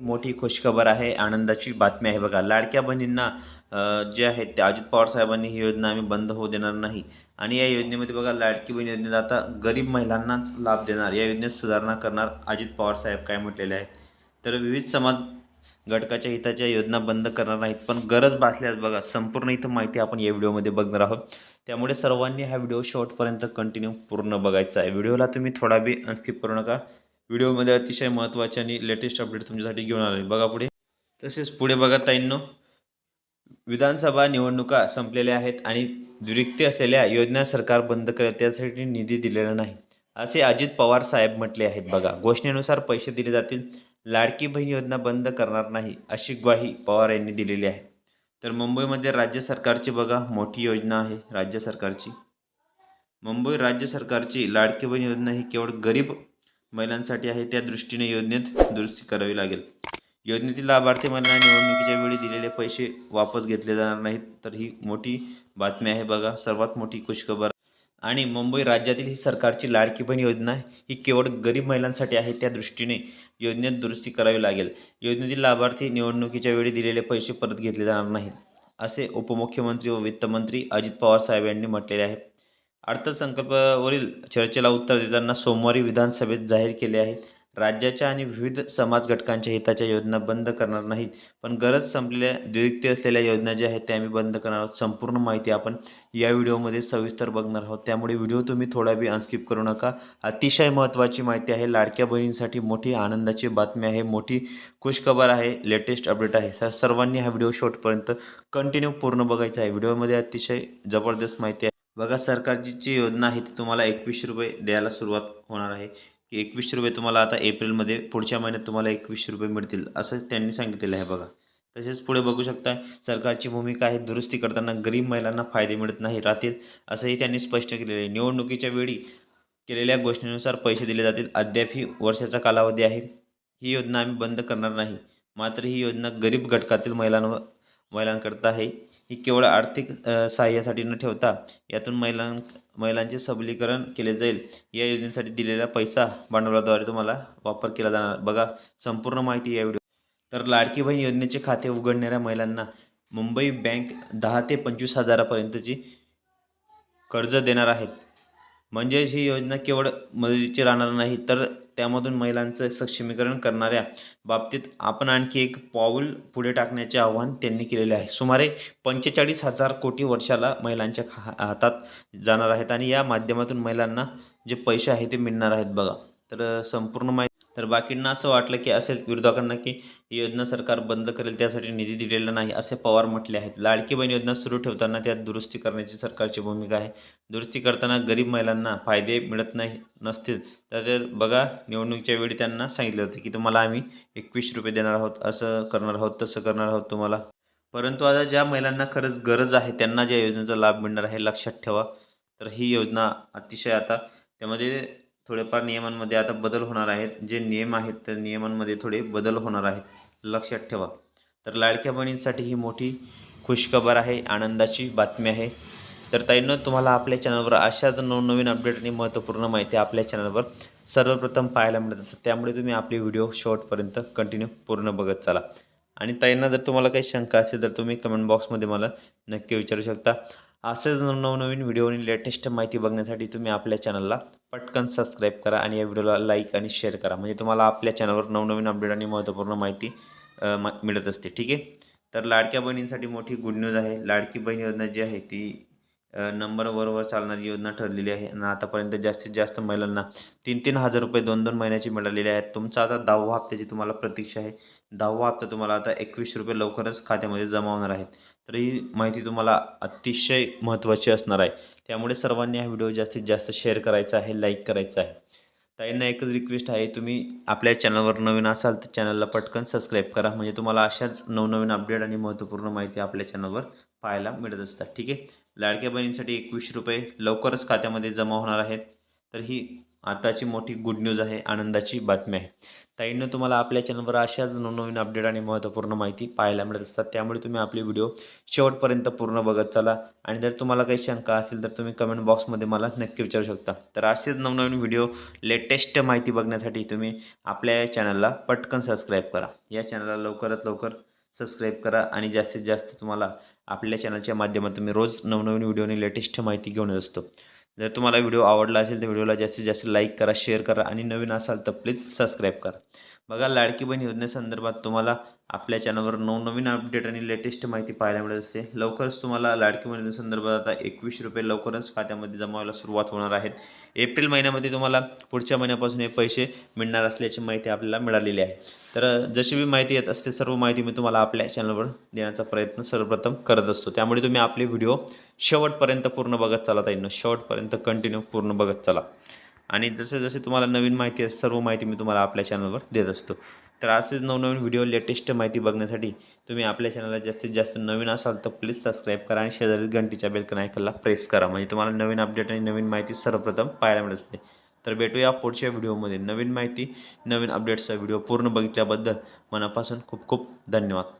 मोठी खुशखबर आहे. आनंदाची बातमी आहे बघा. लाडक्या बहिणींना जे आहेत ते अजित पवार साहेबांनी ही योजना आम्ही बंद होऊ देणार नाही. आणि या योजनेमध्ये बघा लाडकी बहीण योजनेला आता गरीब महिलांनाच लाभ देणार. या योजनेत सुधारणा करणार अजित पवार साहेब काय म्हटलेले आहेत. तर विविध समाज घटकाच्या हिताच्या योजना बंद करणार नाहीत. पण गरज भासल्यास बघा संपूर्ण इथं माहिती आपण या व्हिडिओमध्ये बघणार आहोत. त्यामुळे सर्वांनी हा व्हिडिओ शॉर्टपर्यंत कंटिन्यू पूर्ण बघायचा आहे. व्हिडिओला तुम्ही थोडा बी स्किप करू नका. व्हिडिओमध्ये अतिशय महत्त्वाचे आणि लेटेस्ट अपडेट तुमच्यासाठी घेऊन आलो आहे बघा पुढे. तसेच पुढे बघा ताईंनो. विधानसभा निवडणुका संपलेल्या आहेत आणि दुरिक्त असलेल्या योजना सरकार बंद करेल त्यासाठी निधी दिलेला नाही. असे अजित पवार साहेब म्हटले आहेत. बघा घोषणेनुसार पैसे दिले जातील. लाडकी बहीण योजना बंद करणार नाही अशी ग्वाही पवार यांनी दिलेली आहे. तर मुंबईमध्ये राज्य सरकारची बघा मोठी योजना आहे राज्य सरकारची. मुंबई राज्य सरकारची लाडकी बहीण योजना ही केवळ गरीब महिलांसाठी आहे त्या दृष्टीने योजनेत दुरुस्ती करावी लागेल. योजनेतील लाभार्थी महिलांना निवडणुकीच्या वेळी दिलेले पैसे वापस घेतले जाणार नाहीत तर ही मोठी बातमी आहे बघा. सर्वात मोठी खुशखबर. आणि मुंबई राज्यातील ही सरकारची लाडकी बहीण योजना ही केवळ गरीब महिलांसाठी आहे त्या दृष्टीने योजनेत दुरुस्ती करावी लागेल. योजनेतील लाभार्थी निवडणुकीच्या वेळी दिलेले पैसे परत घेतले जाणार नाहीत असे उपमुख्यमंत्री व वित्तमंत्री अजित पवार साहेब यांनी म्हटलेले आहे. अर्थसंकल्पावरील चर्चेला उत्तर देताना सोमवारी विधानसभेत जाहीर केले आहेत. राज्याच्या आणि विविध समाज घटकांच्या हिताच्या योजना बंद करणार नाहीत. पण गरज संपलेल्या द्विरुक्त असलेल्या योजना ज्या आहेत त्या आम्ही बंद करणार आहोत. संपूर्ण माहिती आपण या व्हिडिओमध्ये सविस्तर बघणार आहोत. त्यामुळे व्हिडिओ तुम्ही थोडा बी अनस्किप करू नका. अतिशय महत्त्वाची माहिती आहे लाडक्या बहिणींसाठी मोठी आनंदाची बातमी आहे. मोठी खुशखबर आहे लेटेस्ट अपडेट आहे. सर्वांनी हा व्हिडिओ शॉर्टपर्यंत कंटिन्यू पूर्ण बघायचा आहे. व्हिडिओमध्ये अतिशय जबरदस्त माहिती आहे. बघा सरकारची जी योजना आहे ती तुम्हाला एकवीसशे रुपये द्यायला सुरुवात होणार आहे. की एकवीसशे रुपये तुम्हाला आता एप्रिलमध्ये पुढच्या महिन्यात तुम्हाला एकवीसशे रुपये मिळतील असं त्यांनी सांगितलेलं आहे बघा. तसेच पुढे बघू शकता सरकारची भूमिका आहे दुरुस्ती करताना गरीब महिलांना फायदे मिळत नाही राहतील असंही त्यांनी स्पष्ट केलेलं आहे. निवडणुकीच्या वेळी केलेल्या घोषणेनुसार पैसे दिले जातील. अद्याप ही वर्षाचा कालावधी आहे. ही योजना आम्ही बंद करणार नाही. मात्र ही योजना गरीब घटकातील महिलांवर महिलांकरता आहे. ही केवळ आर्थिक सहाय्यासाठी न ठेवता यातून महिलां महिलांचे सबलीकरण केले जाईल. या योजनेसाठी दिलेला पैसा भांडवलाद्वारे तुम्हाला वापर केला जाणार. बघा संपूर्ण माहिती या व्हिडिओ तर लाडकी बहीण योजनेचे खाते उघडणाऱ्या महिलांना मुंबई बँक दहा ते पंचवीस हजारापर्यंतची कर्ज देणार आहेत. म्हणजे ही योजना केवळ मदतीची राहणार नाही तर त्यामधून महिलांचं सक्षमीकरण करणाऱ्या बाबतीत आपण आणखी एक पाऊल पुढे टाकण्याचे आवाहन त्यांनी केलेले आहे. सुमारे पंचेचाळीस हजार कोटी वर्षाला महिलांच्या हातात जाणार आहेत आणि या माध्यमातून महिलांना जे पैसे आहे ते मिळणार आहेत बघा. तर संपूर्ण माहिती तर बाकींना असं वाटलं की असेल विरोधकांना की ही योजना सरकार बंद करेल त्यासाठी निधी दिलेला नाही असे पवार म्हटले आहेत. लाडकी बहीण योजना सुरू ठेवताना त्यात दुरुस्ती करण्याची सरकारची भूमिका आहे. दुरुस्ती करताना गरीब महिलांना फायदे मिळत नाही नसतील. तर ते बघा निवडणुकीच्या वेळी त्यांना सांगितलं होतं की तुम्हाला आम्ही एकवीस रुपये देणार आहोत असं करणार आहोत तसं करणार आहोत तुम्हाला. परंतु आता ज्या महिलांना खरंच गरज आहे त्यांना ज्या योजनेचा लाभ मिळणार आहे लक्षात ठेवा. तर ही योजना अतिशय आता त्यामध्ये थोडेफार नियमांमध्ये आता बदल होणार आहेत. जे नियम आहेत त्या नियमांमध्ये थोडे बदल होणार आहेत. लक्षात ठेवा. तर लाडक्या बहिणींसाठी ही मोठी खुशखबर आहे आनंदाची बातमी आहे. तर ताईनं तुम्हाला आपल्या चॅनलवर अशाच नवनवीन अपडेट आणि महत्त्वपूर्ण माहिती आपल्या चॅनलवर सर्वप्रथम पाहायला मिळत असतं त्यामुळे तुम्ही आपले व्हिडिओ शॉर्टपर्यंत कंटिन्यू पूर्ण बघत चाला. आणि ताईंना जर तुम्हाला काही शंका असेल तर तुम्ही कमेंट बॉक्समध्ये मला नक्की विचारू शकता. असेच नवनवीन व्हिडिओ आणि लेटेस्ट माहिती बघण्यासाठी तुम्ही आपल्या चॅनलला पटकन सबस्क्राईब करा आणि या व्हिडिओला लाईक आणि शेअर करा. म्हणजे तुम्हाला आपल्या चॅनलवर नवनवीन अपडेट आणि महत्त्वपूर्ण माहिती मा- मिळत असते. ठीक आहे? तर लाडक्या बहिणींसाठी मोठी गुड न्यूज आहे. लाडकी बहीण योजना जी आहे ती नंबरवरवर चालणारी योजना ठरलेली आहे. आणि आतापर्यंत जास्तीत जास्त महिलांना तीन तीन हजार रुपये दोन दोन महिन्याची मिळालेले आहेत. तुमचा आता दहावा हप्त्याची तुम्हाला प्रतीक्षा आहे. दहावा हप्ता तुम्हाला आता एकवीस रुपये लवकरच खात्यामध्ये जमा होणार आहेत तर ही माहिती तुम्हाला अतिशय महत्त्वाची असणार आहे. त्यामुळे सर्वांनी हा व्हिडिओ जास्तीत जास्त शेअर करायचा आहे लाईक करायचा आहे. ताईंना एकच रिक्वेस्ट आहे तुम्ही आपल्या चॅनलवर नवीन असाल तर चॅनलला पटकन सबस्क्राईब करा. म्हणजे तुम्हाला अशाच नवनवीन अपडेट आणि महत्त्वपूर्ण माहिती आपल्या चॅनलवर पाहायला मिळत असतात. ठीक आहे? लाडक्या बहिणींसाठी एकवीसशे रुपये लवकरच खात्यामध्ये जमा होणार आहेत. तर ही आताची मोठी गुड न्यूज आहे आनंदाची बातमी आहे. ताईंनो तुम्हाला आपल्या चॅनलवर अशाच नवनवीन अपडेट आणि महत्त्वपूर्ण माहिती पाहायला मिळत असतात त्यामुळे तुम्ही आपले व्हिडिओ शेवटपर्यंत पूर्ण बघत चला. आणि जर तुम्हाला काही शंका असेल तर तुम्ही कमेंट बॉक्समध्ये मला नक्की विचारू शकता. तर असेच नवनवीन व्हिडिओ लेटेस्ट माहिती बघण्यासाठी तुम्ही आपल्या या चॅनलला पटकन सबस्क्राईब करा. या चॅनलला लवकरात लवकर सबस्क्राईब करा आणि जास्तीत जास्त तुम्हाला आपल्या चॅनलच्या माध्यमातून मी रोज नवनवीन व्हिडिओने लेटेस्ट माहिती घेऊन असतो. जर तुम्हाला व्हिडिओ आवडला असेल तर व्हिडिओला जास्तीत जास्त लाईक करा शेअर करा आणि नवीन असाल तर प्लीज सबस्क्राईब करा. बघा लाडकी बहीण योजनेसंदर्भात तुम्हाला आपल्या चॅनलवर नवनवीन अपडेट आणि लेटेस्ट माहिती पाहायला मिळत असते. लवकरच तुम्हाला लाडकी बहीण योजनेसंदर्भात आता एकवीस रुपये लवकरच खात्यामध्ये जमा व्हायला सुरुवात होणार आहेत. एप्रिल महिन्यामध्ये तुम्हाला पुढच्या महिन्यापासून हे पैसे मिळणार असल्याची माहिती आपल्याला मिळालेली आहे. तर जशी बी माहिती येत असते सर्व माहिती मी तुम्हाला आपल्या चॅनलवर देण्याचा प्रयत्न सर्वप्रथम करत असतो. त्यामुळे तुम्ही आपले व्हिडिओ शेवटपर्यंत पूर्ण बघत चला ताईंनो. शेवटपर्यंत कंटिन्यू पूर्ण बघत चला. आणि जसे जसे तुम्हाला नवीन माहिती आहे सर्व माहिती मी तुम्हाला आपल्या चॅनलवर देत असतो. तर असेच नवनवीन व्हिडिओ लेटेस्ट माहिती बघण्यासाठी तुम्ही आपल्या चॅनलला जास्तीत जास्त नवीन असाल तर प्लीज सबस्क्राईब करा आणि शेजारी घंटीच्या बेलकन ऐकायला प्रेस करा. म्हणजे तुम्हाला नवीन अपडेट आणि नवीन माहिती सर्वप्रथम पाहायला मिळत असते. तर भेटूया पुढच्या व्हिडिओमध्ये नवीन माहिती नवीन अपडेट्सचा व्हिडिओ पूर्ण बघितल्याबद्दल मनापासून खूप खूप धन्यवाद.